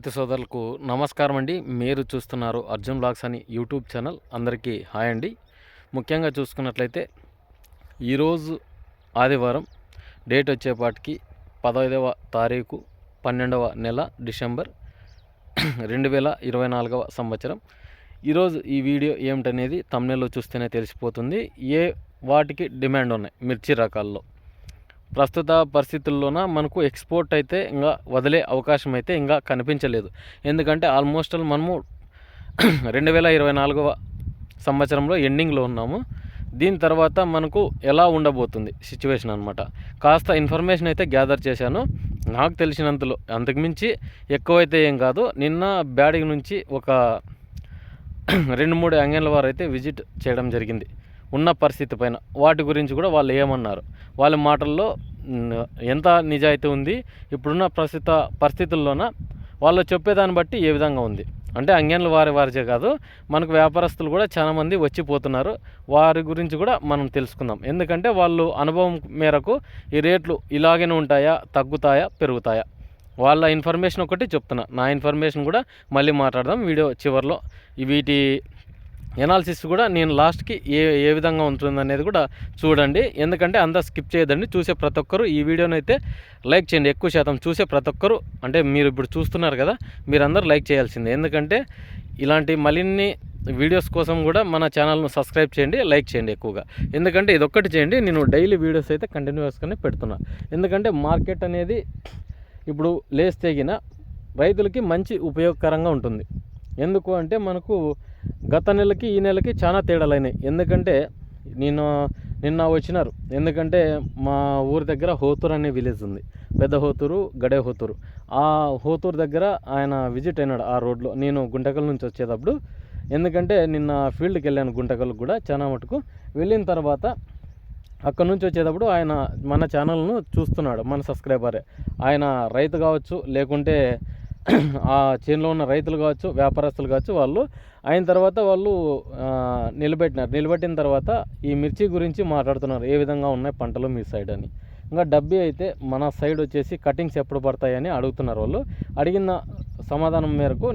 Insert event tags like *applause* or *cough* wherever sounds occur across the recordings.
రైతు సోదరులకు నమస్కారం అండి మీరు చూస్తున్నారు అర్జున్ బ్లాగ్స్ అని యూట్యూబ్ ఛానల్. అందరికీ హాయ్ అండి. ముఖ్యంగా చూసుకున్నట్లయితే ఈరోజు ఆదివారం డేట్ వచ్చేపాటికి పదహైదవ తారీఖు పన్నెండవ నెల డిసెంబర్ *clears throat* రెండు వేల ఇరవై నాలుగవ సంవత్సరం. ఈరోజు ఈ వీడియో ఏమిటనేది తమిళలో చూస్తేనే తెలిసిపోతుంది. ఏ వాటికి డిమాండ్ ఉన్నాయి? మిర్చి రకాల్లో. ప్రస్తుత పరిస్థితుల్లోన మనకు ఎక్స్పోర్ట్ అయితే ఇంకా వదిలే అవకాశం అయితే ఇంకా కనిపించలేదు. ఎందుకంటే ఆల్మోస్ట్ ఆల్ మనము *clears throat* రెండు వేల ఇరవై నాలుగవ సంవత్సరంలో ఎండింగ్లో ఉన్నాము. దీని తర్వాత మనకు ఎలా ఉండబోతుంది సిచ్యువేషన్ అనమాట కాస్త ఇన్ఫర్మేషన్ అయితే గ్యాదర్ చేశాను. నాకు తెలిసినంతలో అంతకుమించి ఎక్కువైతే ఏం కాదు. నిన్న బ్యాడింగ్ నుంచి ఒక *clears throat* రెండు మూడు అంగన్ల వారు అయితే విజిట్ చేయడం జరిగింది. ఉన్న పరిస్థితి పైన. వాటి గురించి కూడా వాళ్ళు ఏమన్నారు? వాళ్ళ మాటల్లో ఎంత నిజాయితీ ఉంది? ఇప్పుడున్న ప్రస్తుత పరిస్థితుల్లోన వాళ్ళు చెప్పేదాన్ని బట్టి ఏ విధంగా ఉంది? అంటే అంగన్ల వారి వారిచే కాదు మనకు వ్యాపారస్తులు కూడా చాలామంది వచ్చిపోతున్నారు వారి గురించి కూడా మనం తెలుసుకుందాం. ఎందుకంటే వాళ్ళు అనుభవం మేరకు ఈ రేట్లు ఇలాగనే ఉంటాయా తగ్గుతాయా పెరుగుతాయా? వాళ్ళ ఇన్ఫర్మేషన్ ఒకటి చెప్తున్నా. నా ఇన్ఫర్మేషన్ కూడా మళ్ళీ మాట్లాడదాం వీడియో చివరిలో. వీటి ఎనాలిసిస్ కూడా నేను లాస్ట్కి ఏ ఏ విధంగా ఉంటుందనేది కూడా చూడండి. ఎందుకంటే అంతా స్కిప్ చేయదండి. చూసే ప్రతి ఒక్కరు ఈ వీడియోని అయితే లైక్ చేయండి. ఎక్కువ శాతం చూసే ప్రతి ఒక్కరు అంటే మీరు ఇప్పుడు చూస్తున్నారు కదా మీరందరూ లైక్ చేయాల్సిందే. ఎందుకంటే ఇలాంటి మరిన్ని వీడియోస్ కోసం కూడా మన ఛానల్ను సబ్స్క్రైబ్ చేయండి లైక్ చేయండి ఎక్కువగా. ఎందుకంటే ఇదొక్కటి చేయండి నేను డైలీ వీడియోస్ అయితే కంటిన్యూస్గానే పెడుతున్నా. ఎందుకంటే మార్కెట్ అనేది ఇప్పుడు లేస్ తెగిన రైతులకి మంచి ఉపయోగకరంగా ఉంటుంది. ఎందుకు అంటే మనకు గత నెలకి ఈ నెలకి చాలా తేడాలైనాయి. ఎందుకంటే నేను నిన్న వచ్చినారు. ఎందుకంటే మా ఊరి దగ్గర హోతూరు అనే విలేజ్ ఉంది. పెద్ద హోతూరు గడే హోతూరు. ఆ హోతూరు దగ్గర ఆయన విజిట్ అయినాడు ఆ రోడ్లో. నేను గుంటకల్ నుంచి వచ్చేటప్పుడు. ఎందుకంటే నిన్న ఫీల్డ్కి వెళ్ళాను గుంటకల్ కూడా చాలా మటుకు. వెళ్ళిన తర్వాత అక్కడ నుంచి వచ్చేటప్పుడు ఆయన మన ఛానల్ను చూస్తున్నాడు మన సబ్స్క్రైబరే. ఆయన రైతు కావచ్చు లేకుంటే ఆ చేనులో ఉన్న రైతులు కావచ్చు వ్యాపారస్తులు కావచ్చు వాళ్ళు అయిన తర్వాత వాళ్ళు నిలబెట్టినారు. నిలబెట్టిన తర్వాత ఈ మిర్చి గురించి మాట్లాడుతున్నారు. ఏ విధంగా ఉన్నాయి పంటలు మీ సైడ్ అని. ఇంకా డబ్బీ అయితే మన సైడ్ వచ్చేసి కటింగ్స్ ఎప్పుడు పడతాయని అడుగుతున్నారు వాళ్ళు. అడిగిన సమాధానం మేరకు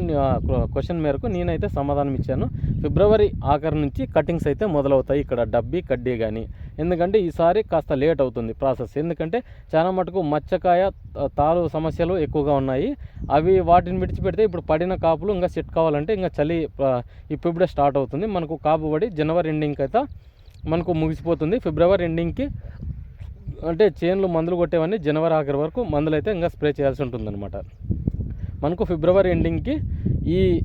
క్వశ్చన్ మేరకు నేనైతే సమాధానం ఇచ్చాను. ఫిబ్రవరి ఆఖరి నుంచి కటింగ్స్ అయితే మొదలవుతాయి. ఇక్కడ డబ్బీ కడ్డీ కానీ ఎందుకంటే ఈసారి కాస్త లేట్ అవుతుంది ప్రాసెస్. ఎందుకంటే చాలా మటుకు మచ్చకాయ త- తాలు సమస్యలు ఎక్కువగా ఉన్నాయి. అవి వాటిని విడిచిపెడితే ఇప్పుడు పడిన కాపులు ఇంకా సెట్ కావాలంటే ఇంకా చలి ఇప్పుడే స్టార్ట్ అవుతుంది. మనకు కాపు పడి జనవరి ఎండింగ్కి అయితే మనకు ముగిసిపోతుంది. ఫిబ్రవరి ఎండింగ్కి అంటే చేన్లు మందులు కొట్టేవన్నీ జనవరి ఆఖరి వరకు మందులు అయితే ఇంకా స్ప్రే చేయాల్సి ఉంటుందన్నమాట. మనకు ఫిబ్రవరి ఎండింగ్కి ఈ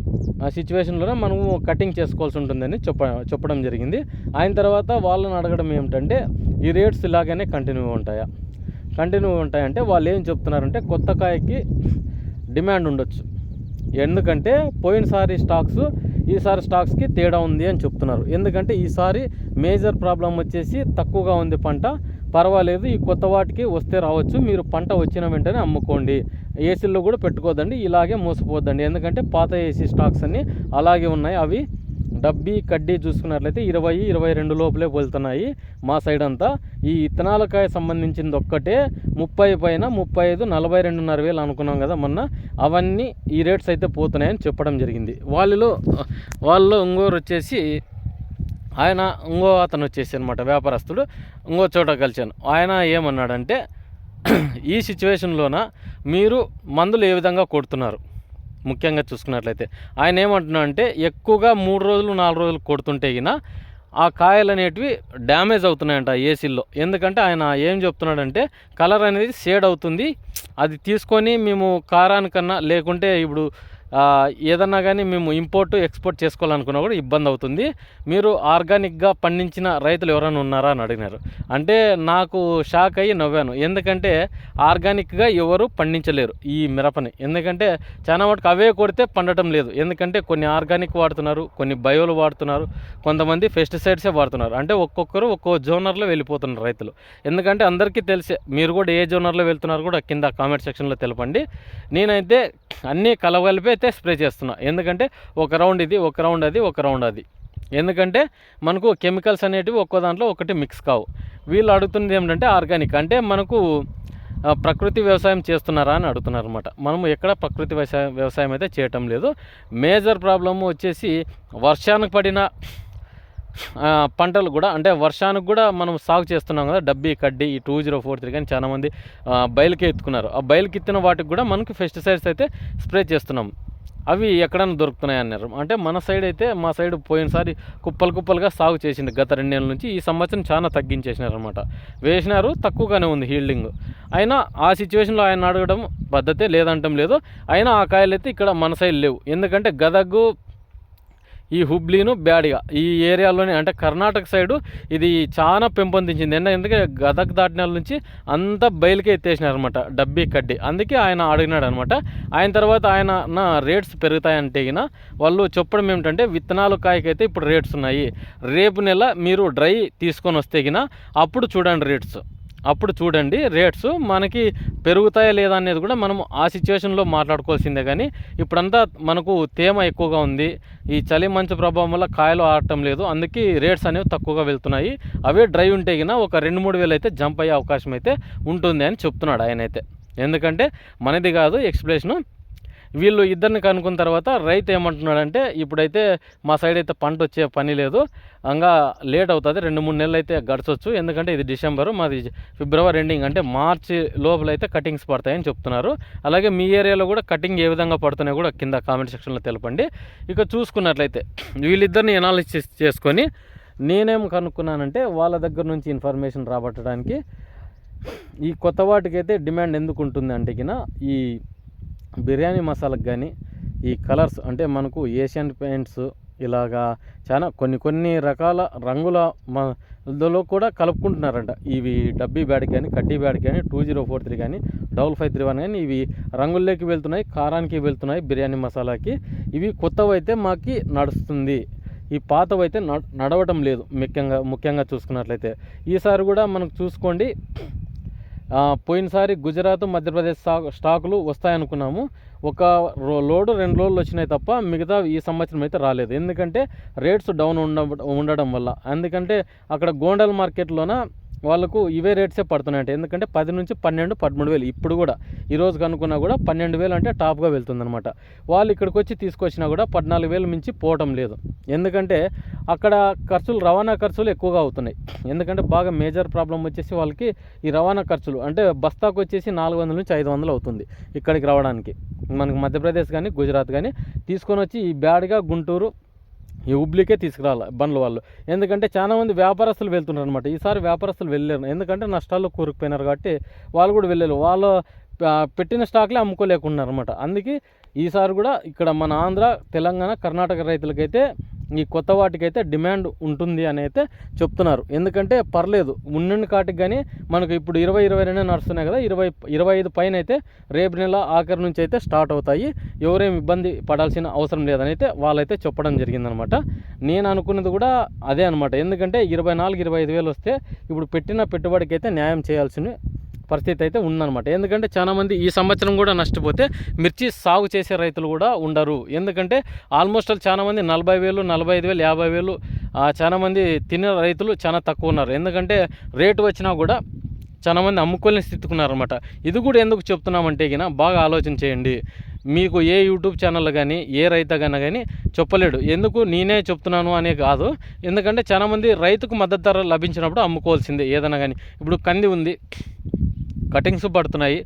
సిచ్యువేషన్లోనే మనము కటింగ్ చేసుకోవాల్సి ఉంటుందని చెప్ప చెప్పడం జరిగింది. ఆయన తర్వాత వాళ్ళని అడగడం ఏమిటంటే ఈ రేట్స్ ఇలాగనే కంటిన్యూ ఉంటాయా? కంటిన్యూ ఉంటాయంటే వాళ్ళు ఏం చెప్తున్నారంటే కొత్త కాయకి డిమాండ్ ఉండొచ్చు. ఎందుకంటే పోయినసారి స్టాక్స్ ఈసారి స్టాక్స్కి తేడా ఉంది అని చెప్తున్నారు. ఎందుకంటే ఈసారి మేజర్ ప్రాబ్లం వచ్చేసి తక్కువగా ఉంది పంట. పర్వాలేదు ఈ కొత్త వాటికి వస్తే రావచ్చు మీరు పంట వచ్చిన వెంటనే అమ్ముకోండి. ఏసీల్లో కూడా పెట్టుకోదండి ఇలాగే మోసపోద్దండి ఎందుకంటే పాత ఏసీ స్టాక్స్ అన్నీ అలాగే ఉన్నాయి. అవి డబ్బీ కడ్డీ చూసుకున్నట్లయితే ఇరవై ఇరవై రెండు లోపలే వెళ్తున్నాయి మా సైడ్ అంతా. ఈ ఇత్తనాలకాయ సంబంధించింది ఒక్కటే ముప్పై పైన ముప్పై ఐదు నలభై రెండున్నర వేలు అనుకున్నాం కదా మొన్న. అవన్నీ ఈ రేట్స్ అయితే పోతున్నాయని చెప్పడం జరిగింది. వాళ్ళలో వాళ్ళలో ఇంకోరు వచ్చేసి ఆయన ఇంకో అతను వచ్చేసి అనమాట వ్యాపారస్తుడు ఇంకో చోట కలిశాను. ఆయన ఏమన్నాడంటే ఈ సిచ్యువేషన్లోన మీరు మందులు ఏ విధంగా కొడుతున్నారు? ముఖ్యంగా చూసుకున్నట్లయితే ఆయన ఏమంటున్నా అంటే ఎక్కువగా మూడు రోజులు నాలుగు రోజులు కొడుతుంటే గిన ఆ కాయలు అనేటివి డ్యామేజ్ అవుతున్నాయంట ఏసీల్లో. ఎందుకంటే ఆయన ఏం చెప్తున్నాడంటే కలర్ అనేది షేడ్ అవుతుంది. అది తీసుకొని మేము కారానికన్నా లేకుంటే ఇప్పుడు ఏదన్నా కానీ మేము ఇంపోర్ట్ ఎక్స్పోర్ట్ చేసుకోవాలనుకున్నా కూడా ఇబ్బంది అవుతుంది. మీరు ఆర్గానిక్గా పండించిన రైతులు ఎవరైనా ఉన్నారా అని అడిగినారు. అంటే నాకు షాక్ అయ్యి నవ్వాను. ఎందుకంటే ఆర్గానిక్గా ఎవరు పండించలేరు ఈ మిరపని. ఎందుకంటే చాలా మటుకు అవే కొడితే పండటం లేదు. ఎందుకంటే కొన్ని ఆర్గానిక్ వాడుతున్నారు కొన్ని బయోలు వాడుతున్నారు కొంతమంది పెస్టిసైడ్సే వాడుతున్నారు. అంటే ఒక్కొక్కరు ఒక్కో జోనర్లో వెళ్ళిపోతున్నారు రైతులు. ఎందుకంటే అందరికీ తెలిసే మీరు కూడా ఏ జోనర్లో వెళ్తున్నారు కూడా కింద కామెంట్ సెక్షన్లో తెలపండి. నేనైతే అన్నీ కలవలిపే అయితే స్ప్రే చేస్తున్నా. ఎందుకంటే ఒక రౌండ్ ఇది ఒక రౌండ్ అది ఒక రౌండ్ అది. ఎందుకంటే మనకు కెమికల్స్ అనేటివి ఒక్కో దాంట్లో ఒకటి మిక్స్ కావు. వీళ్ళు అడుగుతున్నది ఏమిటంటే ఆర్గానిక్ అంటే మనకు ప్రకృతి వ్యవసాయం చేస్తున్నారా అని అడుగుతున్నారు అనమాట మనము ఎక్కడ ప్రకృతి వ్యవసాయం వ్యవసాయం అయితే చేయటం లేదు. మేజర్ ప్రాబ్లమ్ వచ్చేసి వర్షానికి పడిన పంటలు కూడా అంటే వర్షానికి కూడా మనం సాగు చేస్తున్నాం కదా డబ్బీ కడ్డీ ఈ టూ జీరో ఫోర్ త్రీ కానీ చాలామంది బయలుకి ఎత్తుకున్నారు. ఆ బయలుకి ఎత్తిన వాటికి కూడా మనకి పెస్టిసైడ్స్ అయితే స్ప్రే చేస్తున్నాం. అవి ఎక్కడైనా దొరుకుతున్నాయి అన్నారు. అంటే మన సైడ్ అయితే మా సైడ్ పోయినసారి కుప్పలు కుప్పలుగా సాగు చేసింది గత రెండేళ్ళ నుంచి. ఈ సంవత్సరం చాలా తగ్గించేసినారనమాట వేసినారు తక్కువగానే ఉంది హీల్డింగ్. అయినా ఆ సిచ్యువేషన్లో ఆయన అడగడం పద్ధతే లేదంటం లేదు. అయినా ఆ కాయలు అయితే ఇక్కడ మన సైడ్ లేవు. ఎందుకంటే గదగ్గు ఈ హుబ్లీను బ్యాడ్గా. ఈ ఏరియాలోనే అంటే కర్ణాటక సైడు ఇది చాలా పెంపొందించింది. ఎందుకంటే గదక్ దాటిన నుంచి అంతా బయలుకే ఎత్తేసినారు అనమాట డబ్బీ కడ్డీ. అందుకే ఆయన అడిగినాడు అనమాట ఆయన తర్వాత ఆయన నా రేట్స్ పెరుగుతాయంటే గిన వాళ్ళు చెప్పడం ఏమిటంటే విత్తనాలు కాయకైతే ఇప్పుడు రేట్స్ ఉన్నాయి. రేపు నెల మీరు డ్రై తీసుకొని వస్తే గిన అప్పుడు చూడండి రేట్స్. అప్పుడు చూడండి రేట్స్ మనకి పెరుగుతాయా లేదా అనేది కూడా మనం ఆ సిచ్యువేషన్లో మాట్లాడుకోవాల్సిందే కానీ ఇప్పుడంతా మనకు తేమ ఎక్కువగా ఉంది. ఈ చలి మంచు ప్రభావం వల్ల కాయలు ఆడటం లేదు. అందుకే రేట్స్ అనేవి తక్కువగా వెళ్తున్నాయి. అవే డ్రై ఉంటే గిన ఒక రెండు మూడు వేలు అయితే జంప్ అయ్యే అవకాశం అయితే ఉంటుంది అని చెప్తున్నాడు ఆయన అయితే. ఎందుకంటే మనది కాదు ఎక్స్ప్లెనేషన్ వీళ్ళు ఇద్దరిని కనుక్కున్న తర్వాత రైతు ఏమంటున్నాడంటే ఇప్పుడైతే మా సైడ్ అయితే పంట వచ్చే పని లేదు. ఇంకా లేట్ అవుతుంది. రెండు మూడు నెలలు అయితే గడచొచ్చు. ఎందుకంటే ఇది డిసెంబరు మాది ఫిబ్రవరి ఎండింగ్. అంటే మార్చి లోపల అయితే కటింగ్స్ పడతాయని చెప్తున్నారు. అలాగే మీ ఏరియాలో కూడా కటింగ్ ఏ విధంగా పడుతున్నాయో కూడా కింద కామెంట్ సెక్షన్లో తెలపండి. ఇక చూసుకున్నట్లయితే వీళ్ళిద్దరిని ఎనాలిసిస్ చేసుకొని నేనేం కనుక్కున్నానంటే వాళ్ళ దగ్గర నుంచి ఇన్ఫర్మేషన్ రాబట్టడానికి ఈ కొత్త వాటికైతే డిమాండ్ ఎందుకు ఉంటుంది అంటే ఈ బిర్యానీ మసాలాకు కానీ ఈ కలర్స్ అంటే మనకు ఏషియన్ పెయింట్స్ ఇలాగా చాలా కొన్ని కొన్ని రకాల రంగుల మందులో కూడా కలుపుకుంటున్నారంట. ఇవి డబ్బీ బ్యాడ్ కానీ కడ్డీ బ్యాడ్ కానీ టూ జీరో ఫోర్ త్రీ కానీ డబుల్ ఫైవ్ త్రీ వన్ కానీ ఇవి రంగుల్లోకి వెళ్తున్నాయి కారానికి వెళ్తున్నాయి బిర్యానీ మసాలాకి. ఇవి కొత్తవి అయితే మాకి నడుస్తుంది. ఈ పాతవైతే నడవటం లేదు. ముఖ్యంగా ముఖ్యంగా చూసుకున్నట్లయితే. ఈసారి కూడా మనకు చూసుకోండి. పోయినసారి గుజరాత్ మధ్యప్రదేశ్ స్టాక్ స్టాకులు వస్తాయనుకున్నాము. ఒక రో- లోడు రెండు రోజులు వచ్చినాయి తప్ప మిగతా ఈ సంవత్సరం అయితే రాలేదు. ఎందుకంటే రేట్స్ డౌన్ ఉండ ఉండడం వల్ల. ఎందుకంటే అక్కడ గోండల్ మార్కెట్లోన వాళ్ళకు ఇవే రేట్సే పడుతున్నాయంట. ఎందుకంటే పది నుంచి పన్నెండు పదమూడు వేలు. ఇప్పుడు కూడా ఈ రోజు కనుక్కున్నా కూడా పన్నెండు వేలు అంటే టాప్గా వెళ్తుందనమాట వాళ్ళు ఇక్కడికి వచ్చి తీసుకొచ్చినా కూడా పద్నాలుగు వేలు మించి పోవటం లేదు. ఎందుకంటే అక్కడ ఖర్చులు రవాణా ఖర్చులు ఎక్కువగా అవుతున్నాయి. ఎందుకంటే బాగా మేజర్ ప్రాబ్లం వచ్చేసి వాళ్ళకి ఈ రవాణా ఖర్చులు అంటే బస్తాకు వచ్చేసి నాలుగు వందల నుంచి ఐదు వందలు అవుతుంది ఇక్కడికి రావడానికి. మనకి మధ్యప్రదేశ్ కానీ గుజరాత్ కానీ తీసుకొని వచ్చి ఈ బ్యాడ్గా గుంటూరు ఈ హుబ్లీకే తీసుకురావాలి బండ్ల వాళ్ళు. ఎందుకంటే చాలా మంది వ్యాపారస్తులు వెళ్తున్నారు అనమాట ఈసారి వ్యాపారస్తులు వెళ్ళలేరు. ఎందుకంటే నష్టాల్లో కూరుకుపోయినారు కాబట్టి వాళ్ళు కూడా వెళ్ళలేరు. వాళ్ళు పెట్టిన స్టాక్లే అమ్ముకోలేకున్నారు అనమాట అందుకే ఈసారి కూడా ఇక్కడ మన ఆంధ్ర తెలంగాణ కర్ణాటక రైతులకైతే ఈ కొత్త వాటికైతే డిమాండ్ ఉంటుంది అని అయితే చెప్తున్నారు. ఎందుకంటే పర్లేదు ఉన్నిండి కాటికి కానీ మనకు ఇప్పుడు ఇరవై ఇరవై రెండు నడుస్తున్నాయి కదా ఇరవై ఇరవై ఐదు పైన అయితే రేపు నెల ఆఖరి నుంచి అయితే స్టార్ట్ అవుతాయి. ఎవరేం ఇబ్బంది పడాల్సిన అవసరం లేదని అయితే వాళ్ళైతే చెప్పడం జరిగిందనమాట. నేను అనుకున్నది కూడా అదే అనమాట. ఎందుకంటే ఇరవై నాలుగు ఇరవై ఐదు వేలు వస్తే ఇప్పుడు పెట్టిన పెట్టుబడికి అయితే న్యాయం చేయాల్సిన పరిస్థితి అయితే ఉందన్నమాట. ఎందుకంటే చాలామంది ఈ సంవత్సరం కూడా నష్టపోతే మిర్చి సాగు చేసే రైతులు కూడా ఉండరు. ఎందుకంటే ఆల్మోస్ట్ చాలామంది నలభై వేలు నలభై ఐదు వేలు యాభై వేలు చాలామంది తినే రైతులు చాలా తక్కువ ఉన్నారు. ఎందుకంటే రేటు వచ్చినా కూడా చాలామంది అమ్ముకోలేని స్థితికి ఉన్నారనమాట ఇది కూడా ఎందుకు చెప్తున్నామంటే గిన బాగా ఆలోచన చేయండి. మీకు ఏ యూట్యూబ్ ఛానల్ కానీ ఏ రైతు కానీ చెప్పలేడు. ఎందుకు నేనే చెప్తున్నాను అనే కాదు. ఎందుకంటే చాలామంది రైతుకు మద్దతు ధర లభించినప్పుడు అమ్ముకోవాల్సిందే ఏదైనా కానీ ఇప్పుడు కంది ఉంది. కటింగ్స్ పడుతున్నాయి.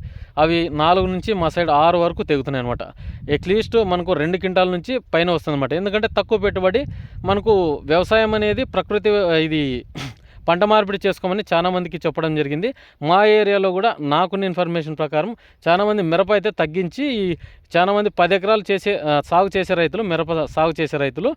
అవి నాలుగు నుంచి మా సైడ్ ఆరు వరకు తెగుతున్నాయి అనమాట అట్లీస్ట్ మనకు రెండు క్వింటాల నుంచి పైన వస్తుందన్నమాట. ఎందుకంటే తక్కువ పెట్టుబడి మనకు వ్యవసాయం అనేది ప్రకృతి ఇది పంట మార్పిడి చేసుకోమని చాలా మందికి చెప్పడం జరిగింది. మా ఏరియాలో కూడా నాకున్న ఇన్ఫర్మేషన్ ప్రకారం చాలామంది మిరప అయితే తగ్గించి ఈ చాలామంది పది ఎకరాలు చేసే సాగు చేసే రైతులు మిరప సాగు చేసే రైతులు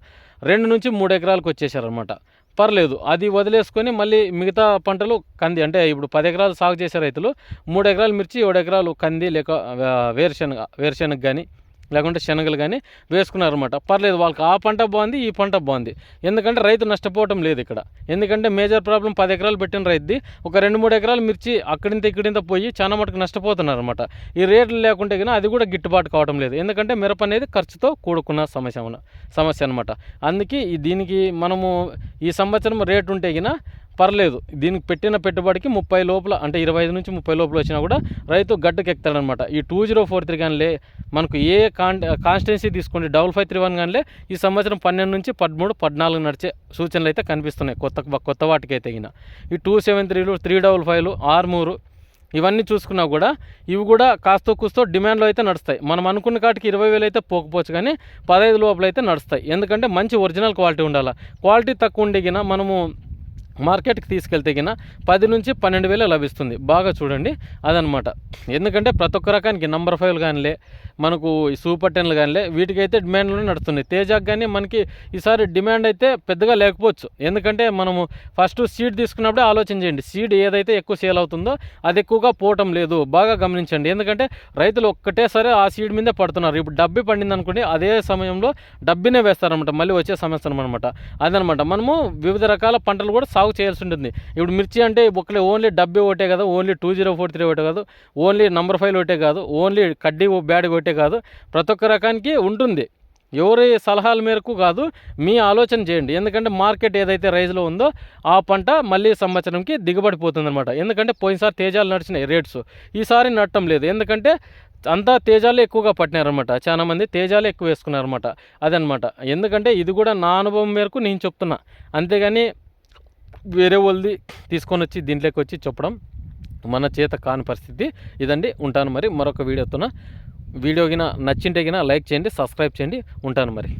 రెండు నుంచి మూడు ఎకరాలకు వచ్చేసారనమాట పర్లేదు. అది వదిలేసుకొని మళ్ళీ మిగతా పంటలు కంది అంటే ఇప్పుడు పది ఎకరాలు సాగు చేసే రైతులు మూడు ఎకరాలు మిర్చి ఏడు ఎకరాలు కంది లేక వేరుశెనగ వేరుశనగ వేరుశనగ కానీ లేకుంటే శనగలు కానీ వేసుకున్నారన్నమాట. పర్లేదు వాళ్ళకి ఆ పంట బాగుంది ఈ పంట బాగుంది. ఎందుకంటే రైతు నష్టపోవటం లేదు ఇక్కడ. ఎందుకంటే మేజర్ ప్రాబ్లం పది ఎకరాలు పెట్టిన రైతుది. ఒక రెండు మూడు ఎకరాలు మిర్చి అక్కడింత ఇక్కడింత పోయి చాలా మటుకు నష్టపోతున్నారు అనమాట ఈ రేట్లు లేకుంటే కానీ అది కూడా గిట్టుబాటు కావడం లేదు. ఎందుకంటే మిరప అనేది ఖర్చుతో కూడుకున్న సమస్య ఉన్న- సమస్య అనమాట అందుకే దీనికి మనము ఈ సంవత్సరం రేటు ఉంటే కన్నా పర్లేదు. దీనికి పెట్టిన పెట్టుబడికి ముప్పై లోపల అంటే ఇరవై ఐదు నుంచి ముప్పై లోపల వచ్చినా కూడా రైతు గడ్డకెక్తాడనమాట ఈ టూ జీరో ఫోర్ త్రీ కానీ మనకు ఏ కాన్ కాన్స్టెన్సీ తీసుకోండి డబల్ ఫైవ్ త్రీ వన్ కానీ ఈ సంవత్సరం పన్నెండు నుంచి పదమూడు పద్నాలుగు నడిచే సూచనలు అయితే కనిపిస్తున్నాయి కొత్త కొత్త వాటికి అయితే తగిన ఈ టూ సెవెన్ త్రీలు త్రీ డబల్ ఫైవ్లు ఆర్మూరు ఇవన్నీ చూసుకున్నా కూడా ఇవి కూడా కాస్త కూస్తో డిమాండ్లో అయితే నడుస్తాయి. మనం అనుకున్న కాటికి ఇరవై వేలు అయితే పోకపోవచ్చు కానీ పదహైదు లోపల అయితే నడుస్తాయి. ఎందుకంటే మంచి ఒరిజినల్ క్వాలిటీ ఉండాలి. క్వాలిటీ తక్కువ ఉండిగిన మనము మార్కెట్కి తీసుకెళ్తే కింద పది నుంచి పన్నెండు వేలు లభిస్తుంది. బాగా చూడండి. అదనమాట. ఎందుకంటే ప్రతి ఒక్క రకానికి నంబర్ ఫైవ్లు కానీలే. మనకు ఈ సూపర్ టెన్లు కానీలే వీటికైతే డిమాండ్లు నడుస్తున్నాయి. తేజాకి కానీ మనకి ఈసారి డిమాండ్ అయితే పెద్దగా లేకపోవచ్చు. ఎందుకంటే మనము ఫస్ట్ సీడ్ తీసుకున్నప్పుడే ఆలోచన చేయండి. సీడ్ ఏదైతే ఎక్కువ సేల్ అవుతుందో అది ఎక్కువగా పోవటం లేదు. బాగా గమనించండి. ఎందుకంటే రైతులు ఒక్కటేసారి ఆ సీడ్ మీదే పడుతున్నారు. ఇప్పుడు డబ్బి పండింది అనుకోండి అదే సమయంలో డబ్బినే వేస్తారనమాట మళ్ళీ వచ్చే సంవత్సరం అనమాట అదనమాట మనము వివిధ రకాల పంటలు కూడా సాగు చేయాల్సి ఉంటుంది. ఇప్పుడు మిర్చి అంటే ఒకలే ఓన్లీ డబ్బే ఒకటే కదా. Only two zero four three ఒకటే కాదు. ఓన్లీ నంబర్ ఫైవ్ ఒకటే కాదు. ఓన్లీ కడ్డీ బ్యాడ్ ఒకటి కాదు ప్రతి ఒక్క రకానికి ఉంటుంది. ఎవరి సలహాల మేరకు కాదు మీ ఆలోచన చేయండి. ఎందుకంటే మార్కెట్ ఏదైతే రైజ్లో ఉందో ఆ పంట మళ్ళీ సంవత్సరంకి దిగుబడి పోతుందన్నమాట ఎందుకంటే పోయినసారి తేజాలు నడిచినాయి రేట్స్. ఈసారి నడటం లేదు. ఎందుకంటే అంతా తేజాలు ఎక్కువగా పట్టినారనమాట చాలా మంది ఎక్కువ వేసుకున్నారనమాట అదనమాట ఎందుకంటే ఇది కూడా నా అనుభవం మేరకు నేను చెప్తున్నా. అంతేగాని వేరే వాళ్ళది తీసుకొని వచ్చి దీంట్లోకి వచ్చి చెప్పడం మన చేత కాని పరిస్థితి. ఇదండి. ఉంటాను మరి మరొక వీడియోతో వీడియో కినా నచ్చింటే కినా లైక్ చేయండి సబ్స్క్రైబ్ చేయండి. ఉంటాను మరి.